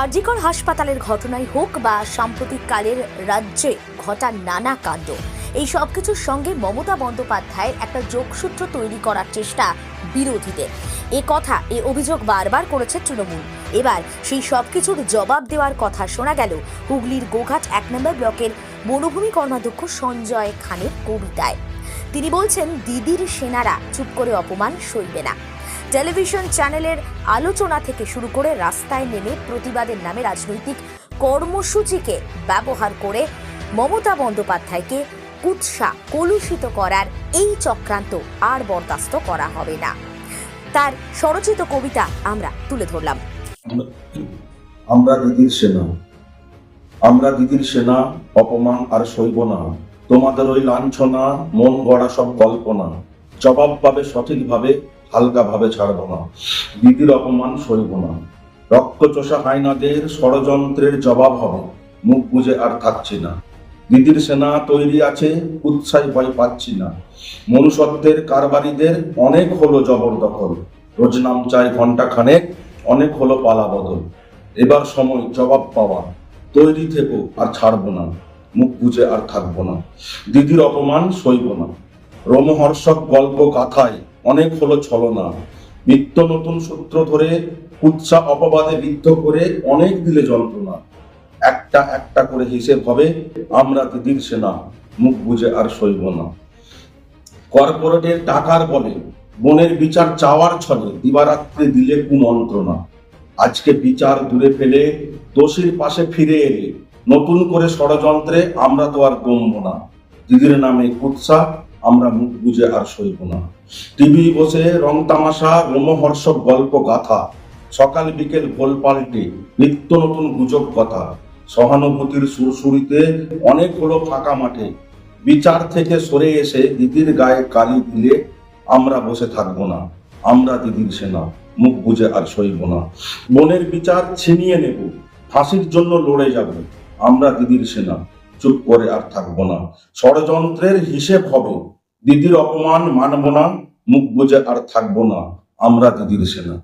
আরজিকর হাসপাতালের ঘটনাই হোক বা সাম্প্রতিক কালের রাজ্যে ঘটা নানা কাণ্ড। এই সব কিছুর সঙ্গে মমতা বন্দ্যোপাধ্যায়ের একটা যোগসূত্র তৈরি করার চেষ্টা বিরোধীদের। এ কথা, এ অভিযোগ বারবার করেছে তৃণমূল। এবার সেই সব কিছুর জবাব দেওয়ার কথা শোনা গেল হুগলির গোঘাট এক নম্বর ব্লকের বনভূমি কর্মাধ্যক্ষ সঞ্জয় খানের কবিতায়। তিনি বলছেন, দিদির সেনারা চুপ করে অপমান সইবে না। টেলিভিশন চ্যানেলের আলোচনা থেকে শুরু করে রাস্তায় নেমে প্রতিবাদের নামে রাজনৈতিক কর্মসূচিকে ব্যবহার করে মমতা বন্দ্যোপাধ্যায়কে কুৎসা কলুষিত করার এই চক্রান্ত আর বরদাস্ত করা হবে না। তার স্বরচিত কবিতা আমরা তুলে ধরলাম। আমরা দিদির সেনা। আমরা দিদির সেনা, অপমান আর সইব না। তোমাদের ওই লাঞ্ছনা, মন গড়া সব কল্পনা। জবাব পাবে সঠিকভাবে হালকা ভাবে ছাড়ব না। দিদির অপমান সইব না। রক্তচোষা হাইনাদের ষড়যন্ত্রের জবাব হবে। মুখ বুঝে আর থাকছি না। দিদির সেনা তৈরি আছে, উৎসাহ ভয় পাচ্ছি না। মনুষ্যত্বের কারবারিদের অনেক হলো জবরদখল। রোজ নাম চাই ঘণ্টা খানেক অনেক হলো পালা বদল এবার সময়, জবাব পাওয়া। তৈরি থেকো আর ছাড়বো না। মুখ বুঝে আর থাকব না। দিদির অপমান সইব না। রোমহর্ষক গল্প গাথায় অনেক হলো ছলনা। নিত্য নতুন সূত্র ধরে উৎসাহ অপবাদে বিদ্ধ করে অনেক দিলে যন্ত্রণা একটা একটা করে হিসেব হবে, আমরা দিদির সেনা মুখ বুঝে আর সইব না। কর্পোরেটের টাকার বলে, বনের বিচার চাওয়ার ছলে দিবারাত্রে দিলে কুমন্ত্রণা। আজকে বিচার দূরে ফেলে দোষীর পাশে ফিরে এলে নতুন করে ষড়যন্ত্রে আমরা তো আর গমব না। দিদির নামে কুৎসা আমরা মুখ বুঝে আর সইব না। টিভি বসে রং তামাশা রোমহর্ষক গল্প গাথা, সকাল বিকেল ভোল পাল্টে, নিত্য নতুন গুজব কথা। সহানুভূতির সুরসুরিতে অনেক হলো ফাঁকা মাঠে। বিচার থেকে সরে এসে দিদির গায়ে কালি দিলে আমরা বসে থাকব না। আমরা দিদির সেনা, মুখ বুঝে আর সইব না। বনের বিচার ছিনিয়ে নেব, ফাঁসির জন্য লড়ে যাব। আমরা দিদির সেনা, চুপ করে আর থাকব না। ষড়যন্ত্রের হিসেব হবে। দিদির অপমান মানব না মুখ বোঝা আর থাকব না। আমরা দিদির সেনা।